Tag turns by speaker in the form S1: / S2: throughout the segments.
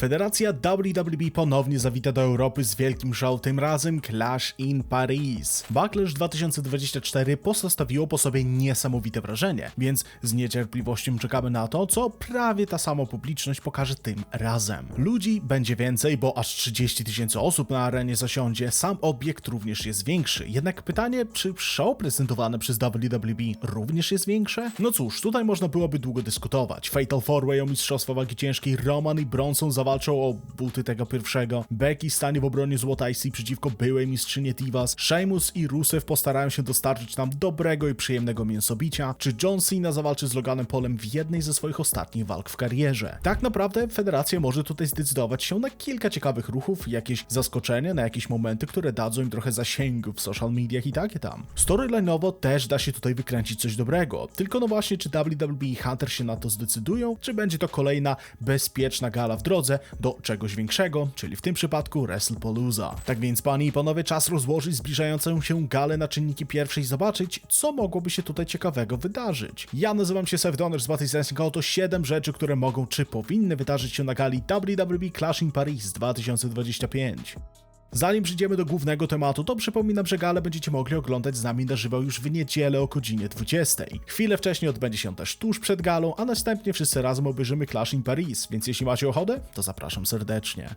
S1: Federacja WWE ponownie zawita do Europy z wielkim show, tym razem Clash in Paris. Backlash 2024 pozostawiło po sobie niesamowite wrażenie, więc z niecierpliwością czekamy na to, co prawie ta sama publiczność pokaże tym razem. Ludzi będzie więcej, bo aż 30 tysięcy osób na arenie zasiądzie, sam obiekt również jest większy. Jednak pytanie, czy show prezentowane przez WWE również jest większe? No cóż, tutaj można byłoby długo dyskutować. Fatal 4-Way o mistrzostwa wagi ciężkiej, Roman i Bronson zawalczą o buty tego pierwszego, Becky stanie w obronie złota IC przeciwko byłej mistrzyni Divas, Sheamus i Rusev postarają się dostarczyć nam dobrego i przyjemnego mięsobicia, czy John Cena zawalczy z Loganem Polem w jednej ze swoich ostatnich walk w karierze. Tak naprawdę federacja może tutaj zdecydować się na kilka ciekawych ruchów, jakieś zaskoczenie, na jakieś momenty, które dadzą im trochę zasięgu w social mediach i takie tam. Storyline'owo też da się tutaj wykręcić coś dobrego, tylko no właśnie czy WWE i Hunter się na to zdecydują, czy będzie to kolejna bezpieczna gala w drodze do czegoś większego, czyli w tym przypadku WrestlePalooza. Tak więc panie i panowie, czas rozłożyć zbliżającą się galę na czynniki pierwsze i zobaczyć, co mogłoby się tutaj ciekawego wydarzyć. Ja nazywam się Seth Donner z Battle a oto 7 rzeczy, które mogą czy powinny wydarzyć się na gali WWE Clash in Paris 2025. Zanim przejdziemy do głównego tematu, to przypominam, że galę będziecie mogli oglądać z nami na żywo już w niedzielę o godzinie 20. Chwilę wcześniej odbędzie się też tuż przed galą, a następnie wszyscy razem obejrzymy Clash in Paris, więc jeśli macie ochotę, to zapraszam serdecznie.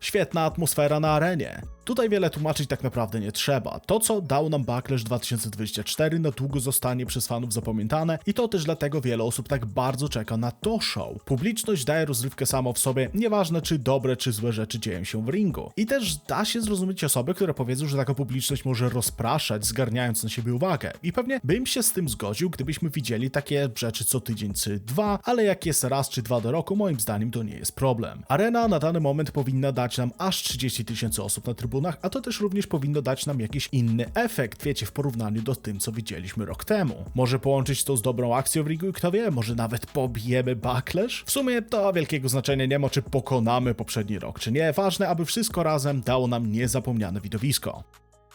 S1: Świetna atmosfera na arenie. Tutaj wiele tłumaczyć tak naprawdę nie trzeba. To, co dał nam Backlash 2024, na długo zostanie przez fanów zapamiętane i to też dlatego wiele osób tak bardzo czeka na to show. Publiczność daje rozrywkę samo w sobie, nieważne czy dobre czy złe rzeczy dzieją się w ringu. I też da się zrozumieć osoby, które powiedzą, że taka publiczność może rozpraszać, zgarniając na siebie uwagę. I pewnie bym się z tym zgodził, gdybyśmy widzieli takie rzeczy co tydzień czy dwa, ale jak jest raz czy dwa do roku, moim zdaniem to nie jest problem. Arena na dany moment powinna dać nam aż 30 tysięcy osób na a to też również powinno dać nam jakiś inny efekt, wiecie, w porównaniu do tym, co widzieliśmy rok temu. Może połączyć to z dobrą akcją w ringu i kto wie, może nawet pobijemy backlash? W sumie to wielkiego znaczenia nie ma, czy pokonamy poprzedni rok, czy nie. Ważne, aby wszystko razem dało nam niezapomniane widowisko.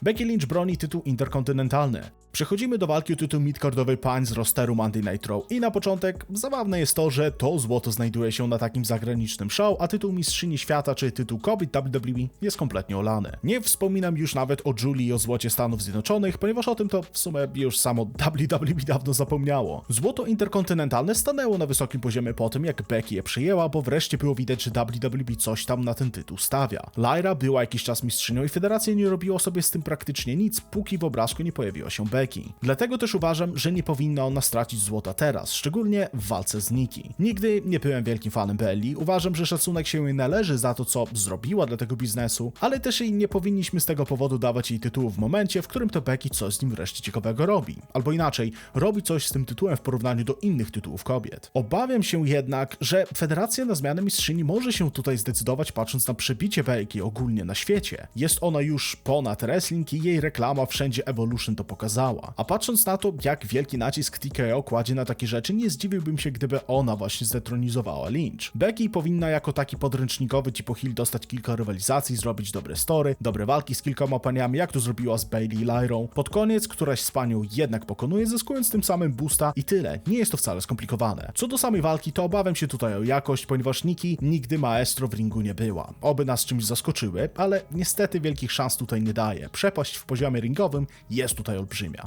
S1: Becky Lynch broni tytuł interkontynentalny. Przechodzimy do walki o tytuł midcardowej pań z rosteru Monday Night Raw i na początek zabawne jest to, że to złoto znajduje się na takim zagranicznym show, a tytuł mistrzyni świata czy tytuł kobiet WWE jest kompletnie olany. Nie wspominam już nawet o Julii i o złocie Stanów Zjednoczonych, ponieważ o tym to w sumie już samo WWE dawno zapomniało. Złoto interkontynentalne stanęło na wysokim poziomie po tym, jak Becky je przyjęła, bo wreszcie było widać, że WWE coś tam na ten tytuł stawia. Lyra była jakiś czas mistrzynią i federacja nie robiła sobie z tym praktycznie nic, póki w obrazku nie pojawiła się Becky. Dlatego też uważam, że nie powinna ona stracić złota teraz, szczególnie w walce z Nikki. Nigdy nie byłem wielkim fanem Belli, uważam, że szacunek się jej należy za to, co zrobiła dla tego biznesu, ale też i nie powinniśmy z tego powodu dawać jej tytułu w momencie, w którym to Becky coś z nim wreszcie ciekawego robi. Albo inaczej, robi coś z tym tytułem w porównaniu do innych tytułów kobiet. Obawiam się jednak, że Federacja na zmianę mistrzyni może się tutaj zdecydować patrząc na przebicie Becky ogólnie na świecie. Jest ona już ponad wrestling i jej reklama wszędzie Evolution to pokazała. A patrząc na to, jak wielki nacisk TKO kładzie na takie rzeczy, nie zdziwiłbym się, gdyby ona właśnie zdetronizowała Lynch. Becky powinna jako taki podręcznikowy tipo heel dostać kilka rywalizacji, zrobić dobre story, dobre walki z kilkoma paniami, jak to zrobiła z Bailey i Lyrą. Pod koniec któraś z panią jednak pokonuje, zyskując tym samym boosta i tyle. Nie jest to wcale skomplikowane. Co do samej walki, to obawiam się tutaj o jakość, ponieważ Nikki nigdy maestro w ringu nie była. Oby nas czymś zaskoczyły, ale niestety wielkich szans tutaj nie daje. Przepaść w poziomie ringowym jest tutaj olbrzymia.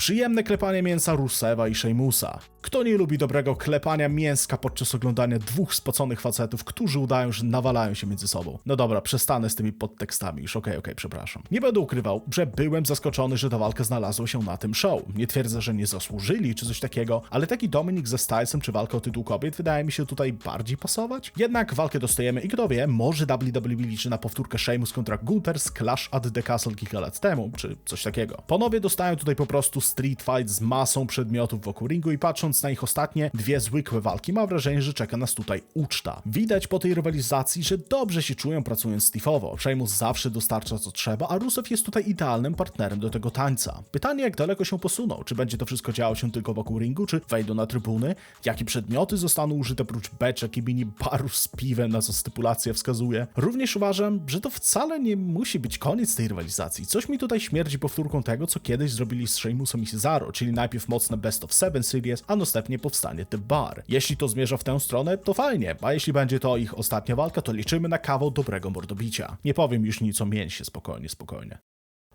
S1: Przyjemne klepanie mięsa Rusewa i Sheamusa. Kto nie lubi dobrego klepania mięska podczas oglądania dwóch spoconych facetów, którzy udają, że nawalają się między sobą? No dobra, przestanę z tymi podtekstami już, okej, okay, okej, okay, przepraszam. Nie będę ukrywał, że byłem zaskoczony, że ta walka znalazła się na tym show. Nie twierdzę, że nie zasłużyli czy coś takiego, ale taki Dominik ze Stylesem czy walka o tytuł kobiet wydaje mi się tutaj bardziej pasować. Jednak walkę dostajemy i kto wie, może WWE liczy na powtórkę Sheamus kontra Gunther z Clash at the Castle kilka lat temu, czy coś takiego. Panowie dostają tutaj po prostu street fight z masą przedmiotów wokół ringu i patrząc na ich ostatnie dwie zwykłe walki, mam wrażenie, że czeka nas tutaj uczta. Widać po tej rywalizacji, że dobrze się czują pracując Steve'owo. Sheamus zawsze dostarcza co trzeba, a Rusev jest tutaj idealnym partnerem do tego tańca. Pytanie, jak daleko się posuną? Czy będzie to wszystko działo się tylko wokół ringu, czy wejdą na trybuny? Jakie przedmioty zostaną użyte prócz beczek i mini barów z piwem, na co stypulacja wskazuje? Również uważam, że to wcale nie musi być koniec tej rywalizacji. Coś mi tutaj śmierdzi powtórką tego, co kiedyś zrobili z Sheamusem Russo Mizaro, czyli najpierw mocne Best of Seven Series, a następnie powstanie The Bar. Jeśli to zmierza w tę stronę, to fajnie, a jeśli będzie to ich ostatnia walka, to liczymy na kawał dobrego mordobicia. Nie powiem już nic o mięsie, spokojnie, spokojnie.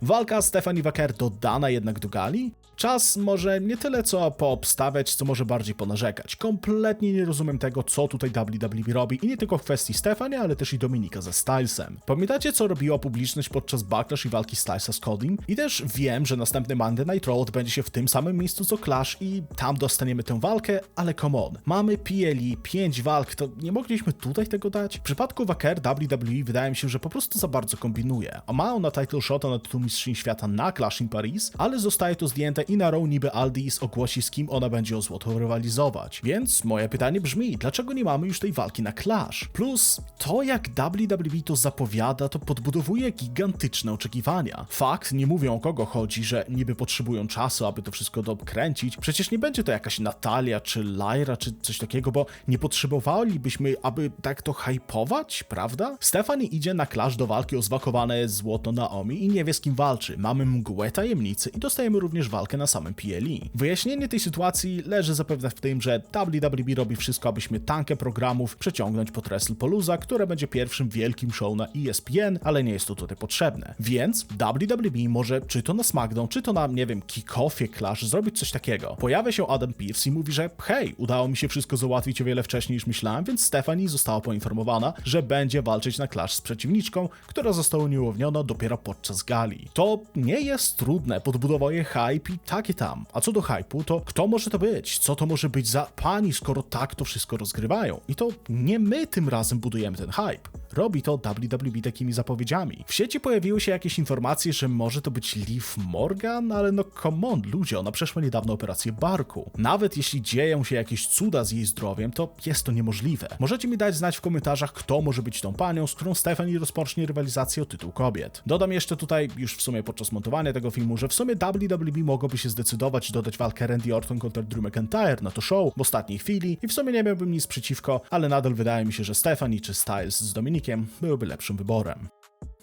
S1: Walka Stephanie Wacker dodana jednak do gali? Czas może nie tyle co poobstawiać, co może bardziej ponarzekać. Kompletnie nie rozumiem tego, co tutaj WWE robi i nie tylko w kwestii Stephanie, ale też i Dominika ze Stylesem. Pamiętacie, co robiła publiczność podczas Backlash i walki Stylesa z Codym? I też wiem, że następny Monday Night Raw odbędzie się w tym samym miejscu co Clash i tam dostaniemy tę walkę, ale come on. Mamy PLE, 5 walk, to nie mogliśmy tutaj tego dać? W przypadku Wacker WWE wydaje mi się, że po prostu za bardzo kombinuje. A ma ona title shota na tytuł mistrzyni świata na Clash in Paris, ale zostaje to zdjęte i na Raw niby Aldis ogłosi z kim ona będzie o złoto rywalizować. Więc moje pytanie brzmi, dlaczego nie mamy już tej walki na Clash? Plus, to jak WWE to zapowiada, to podbudowuje gigantyczne oczekiwania. Fakt, nie mówią o kogo chodzi, że niby potrzebują czasu, aby to wszystko dokręcić. Przecież nie będzie to jakaś Natalia, czy Lyra, czy coś takiego, bo nie potrzebowalibyśmy, aby tak to hypować, prawda? Stephanie idzie na Clash do walki o zwakowane złoto Naomi i nie wie z kim walczy. Mamy mgłę tajemnicy i dostajemy również walkę na samym PLE. Wyjaśnienie tej sytuacji leży zapewne w tym, że WWE robi wszystko, aby śmietankę programów przeciągnąć pod WrestlePalooza, które będzie pierwszym wielkim show na ESPN, ale nie jest to tutaj potrzebne. Więc WWE może czy to na SmackDown, czy to na, nie wiem, kickoffie Clash zrobić coś takiego. Pojawia się Adam Pearce i mówi, że hej, udało mi się wszystko załatwić o wiele wcześniej niż myślałem, więc Stephanie została poinformowana, że będzie walczyć na Clash z przeciwniczką, która została uniewolniona dopiero podczas gali. To nie jest trudne, podbudowuje hype i takie tam. A co do hype'u, to kto może to być? Co to może być za pani, skoro tak to wszystko rozgrywają? I to nie my tym razem budujemy ten hype. Robi to WWE takimi zapowiedziami. W sieci pojawiły się jakieś informacje, że może to być Liv Morgan, ale no come on, ludzie, ona przeszła niedawno operację barku. Nawet jeśli dzieją się jakieś cuda z jej zdrowiem, to jest to niemożliwe. Możecie mi dać znać w komentarzach, kto może być tą panią, z którą Stephanie rozpocznie rywalizację o tytuł kobiet. Dodam jeszcze tutaj, już w sumie podczas montowania tego filmu, że w sumie WWE mogłoby się zdecydować dodać walkę Randy Orton kontra Drew McIntyre na to show w ostatniej chwili i w sumie nie miałbym nic przeciwko, ale nadal wydaje mi się, że Stephanie czy Styles z Dominikiem byłyby lepszym wyborem.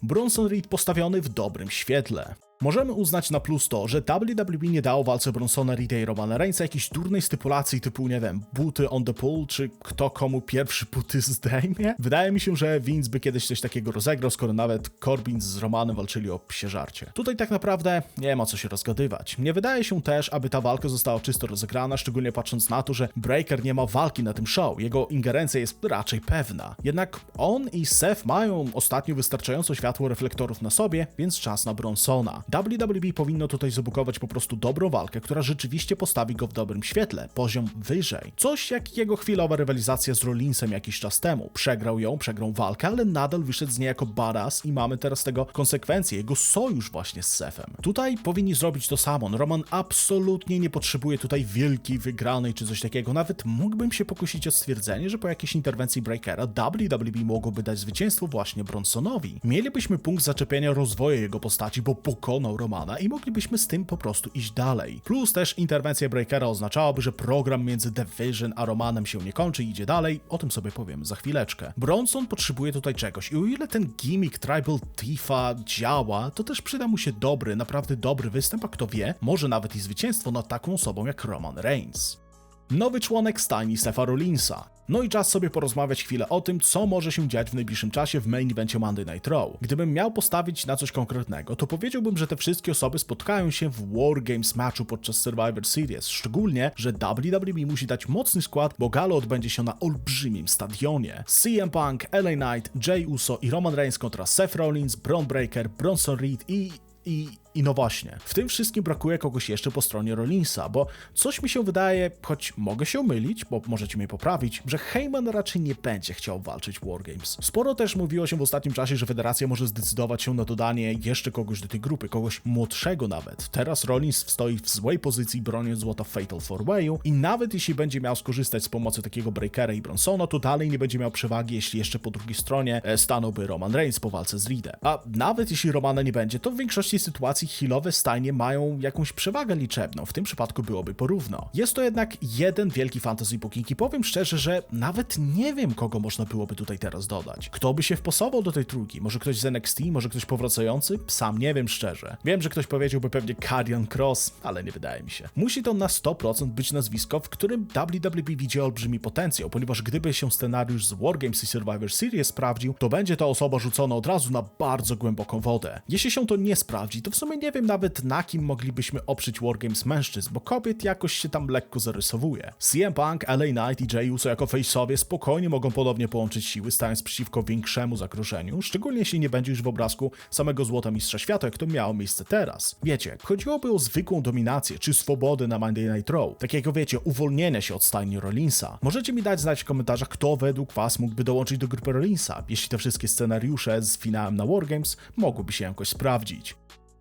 S1: Bronson Reed postawiony w dobrym świetle. Możemy uznać na plus to, że WWE nie dało walce Bronsona Reeda i Romana Reignsa jakiejś durnej stypulacji typu, nie wiem, buty on the pool, czy kto komu pierwszy buty zdejmie. Wydaje mi się, że Vince by kiedyś coś takiego rozegrał, skoro nawet Corbin z Romanem walczyli o psie żarcie. Tutaj tak naprawdę nie ma co się rozgadywać. Nie wydaje się też, aby ta walka została czysto rozegrana, szczególnie patrząc na to, że Breaker nie ma walki na tym show. Jego ingerencja jest raczej pewna. Jednak on i Seth mają ostatnio wystarczająco światło reflektorów na sobie, więc czas na Bronsona. WWE powinno tutaj zabukować po prostu dobrą walkę, która rzeczywiście postawi go w dobrym świetle, poziom wyżej. Coś jak jego chwilowa rywalizacja z Rollinsem jakiś czas temu. Przegrał ją, przegrał walkę, ale nadal wyszedł z niej jako badass i mamy teraz tego konsekwencje, jego sojusz właśnie z Sefem. Tutaj powinni zrobić to samo. No, Roman absolutnie nie potrzebuje tutaj wielkiej wygranej czy coś takiego. Nawet mógłbym się pokusić o stwierdzenie, że po jakiejś interwencji Breakera WWE mogłoby dać zwycięstwo właśnie Bronsonowi. Mielibyśmy punkt zaczepienia rozwoju jego postaci, bo pokonał Romana i moglibyśmy z tym po prostu iść dalej. Plus też interwencja Breakera oznaczałaby, że program między Division a Romanem się nie kończy i idzie dalej, o tym sobie powiem za chwileczkę. Bronson potrzebuje tutaj czegoś i o ile ten gimmick Tribal Tifa działa, to też przyda mu się dobry, naprawdę dobry występ, a kto wie, może nawet i zwycięstwo nad taką osobą jak Roman Reigns. Nowy członek stajni Stefa Rollinsa. No i czas sobie porozmawiać chwilę o tym, co może się dziać w najbliższym czasie w main evencie Monday Night Raw. Gdybym miał postawić na coś konkretnego, to powiedziałbym, że te wszystkie osoby spotkają się w War Games matchu podczas Survivor Series. Szczególnie, że WWE musi dać mocny skład, bo gala odbędzie się na olbrzymim stadionie. CM Punk, LA Knight, Jay Uso i Roman Reigns kontra Seth Rollins, Braun Breaker, Bronson Reed i i, I no właśnie, w tym wszystkim brakuje kogoś jeszcze po stronie Rollinsa, bo coś mi się wydaje, choć mogę się mylić, bo możecie mnie poprawić, że Heyman raczej nie będzie chciał walczyć w Wargames. Sporo też mówiło się w ostatnim czasie, że federacja może zdecydować się na dodanie jeszcze kogoś do tej grupy, kogoś młodszego nawet. Teraz Rollins stoi w złej pozycji broniąc złota Fatal 4-Wayu i nawet jeśli będzie miał skorzystać z pomocy takiego Breakera i Bronsona, to dalej nie będzie miał przewagi, jeśli jeszcze po drugiej stronie e, stanąłby Roman Reigns po walce z Reedem. A nawet jeśli Romana nie będzie, to w większości sytuacji sytuacji healowe stajnie mają jakąś przewagę liczebną, w tym przypadku byłoby porówno. Jest to jednak jeden wielki fantasy booking i powiem szczerze, że nawet nie wiem, kogo można byłoby tutaj teraz dodać. Kto by się wpasował do tej trójki? Może ktoś z NXT, może ktoś powracający? Sam nie wiem szczerze. Wiem, że ktoś powiedziałby pewnie Karrion Cross, ale nie wydaje mi się. Musi to na 100% być nazwisko, w którym WWE widzi olbrzymi potencjał, ponieważ gdyby się scenariusz z Wargames i Survivor Series sprawdził, to będzie ta osoba rzucona od razu na bardzo głęboką wodę. Jeśli się to nie sprawdzi, to w sumie nie wiem nawet na kim moglibyśmy oprzeć Wargames mężczyzn, bo kobiet jakoś się tam lekko zarysowuje. CM Punk, LA Knight i Jey Uso jako face'owie spokojnie mogą ponownie połączyć siły, stając przeciwko większemu zagrożeniu, szczególnie jeśli nie będzie już w obrazku samego złota mistrza świata, jak to miało miejsce teraz. Wiecie, chodziłoby o zwykłą dominację czy swobodę na Monday Night Raw, takiego wiecie, uwolnienia się od stajni Rollinsa. Możecie mi dać znać w komentarzach, kto według was mógłby dołączyć do grupy Rollinsa, jeśli te wszystkie scenariusze z finałem na Wargames mogłyby się jakoś sprawdzić.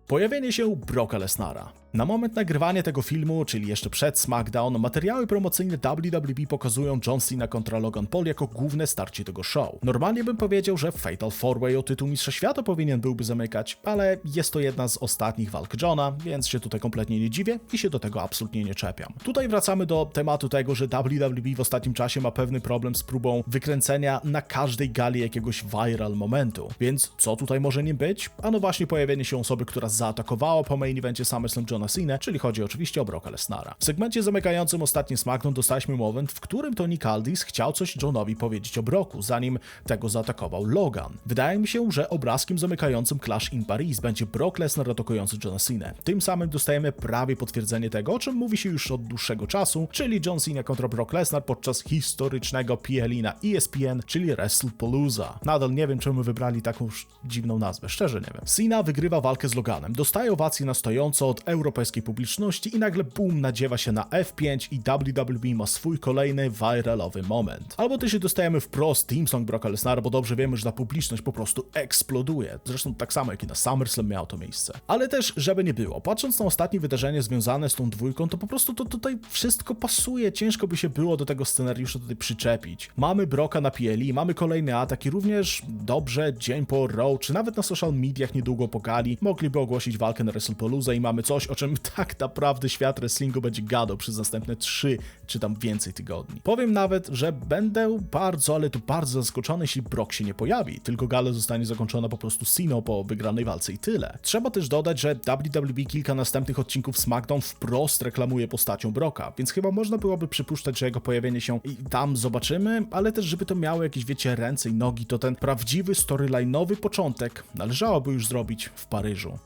S1: Pojawienie się Brocka Lesnara. Na moment nagrywania tego filmu, czyli jeszcze przed SmackDown, materiały promocyjne WWE pokazują John Cena kontra Logan Paul jako główne starcie tego show. Normalnie bym powiedział, że Fatal 4-Way o tytuł Mistrza Świata powinien byłby zamykać, ale jest to jedna z ostatnich walk Johna, więc się tutaj kompletnie nie dziwię i się do tego absolutnie nie czepiam. Tutaj wracamy do tematu tego, że WWE w ostatnim czasie ma pewny problem z próbą wykręcenia na każdej gali jakiegoś viral momentu. Więc co tutaj może nim być? Ano właśnie pojawienie się osoby, która zaatakowała po main evencie SummerSlam Johna Czyli chodzi oczywiście o Brocka Lesnara. W segmencie zamykającym ostatni SmackDown dostaliśmy moment, w którym Tony Kaldis chciał coś Johnowi powiedzieć o Brocku, zanim tego zaatakował Logan. Wydaje mi się, że obrazkiem zamykającym Clash in Paris będzie Brock Lesnar atakujący Johna Cena. Tym samym dostajemy prawie potwierdzenie tego, o czym mówi się już od dłuższego czasu, czyli John Cena kontra Brock Lesnar podczas historycznego PLI na ESPN, czyli WrestlePalooza. Nadal nie wiem, czemu wybrali taką dziwną nazwę, szczerze nie wiem. Cena wygrywa walkę z Loganem, dostaje owację na stojąco od europejskiej publiczności i nagle boom nadziewa się na F5 i WWE ma swój kolejny viralowy moment. Albo też się dostajemy wprost Team Song Brocka Lesnara, bo dobrze wiemy, że ta publiczność po prostu eksploduje. Zresztą tak samo jak i na SummerSlam miało to miejsce. Ale też, żeby nie było, patrząc na ostatnie wydarzenie związane z tą dwójką, to po prostu to tutaj wszystko pasuje. Ciężko by się było do tego scenariusza tutaj przyczepić. Mamy Broka na PLI, mamy kolejny atak i również dobrze dzień po Raw, czy nawet na social mediach niedługo po gali, mogliby ogłosić walkę na WrestlePalooza i mamy coś, o czym tak naprawdę świat wrestlingu będzie gadał przez następne 3 czy tam więcej tygodni. Powiem nawet, że będę bardzo, ale to bardzo zaskoczony, jeśli Brock się nie pojawi, tylko gala zostanie zakończona po prostu Sino po wygranej walce i tyle. Trzeba też dodać, że WWE kilka następnych odcinków SmackDown wprost reklamuje postacią Brocka, więc chyba można byłoby przypuszczać, że jego pojawienie się i tam zobaczymy, ale też żeby to miało jakieś, wiecie, ręce i nogi, to ten prawdziwy storyline'owy początek należałoby już zrobić w Paryżu.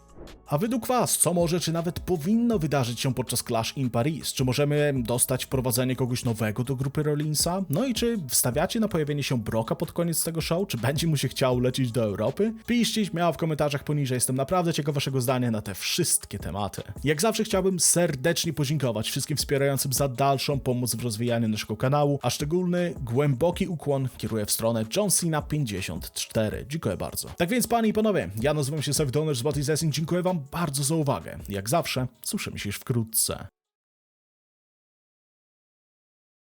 S1: A według Was, co może czy nawet powinno wydarzyć się podczas Clash in Paris? Czy możemy dostać wprowadzenie kogoś nowego do grupy Rollinsa? No i czy wstawiacie na pojawienie się Broka pod koniec tego show? Czy będzie mu się chciało lecieć do Europy? Piszcie śmiało w komentarzach poniżej, jestem naprawdę ciekaw Waszego zdania na te wszystkie tematy. Jak zawsze chciałbym serdecznie podziękować wszystkim wspierającym za dalszą pomoc w rozwijaniu naszego kanału, a szczególny głęboki ukłon kieruję w stronę John Cena 54. Dziękuję bardzo. Tak więc, panie i panowie, ja nazywam się Seth Donner z. Dziękuję bardzo za uwagę. Jak zawsze, słyszymy się już wkrótce.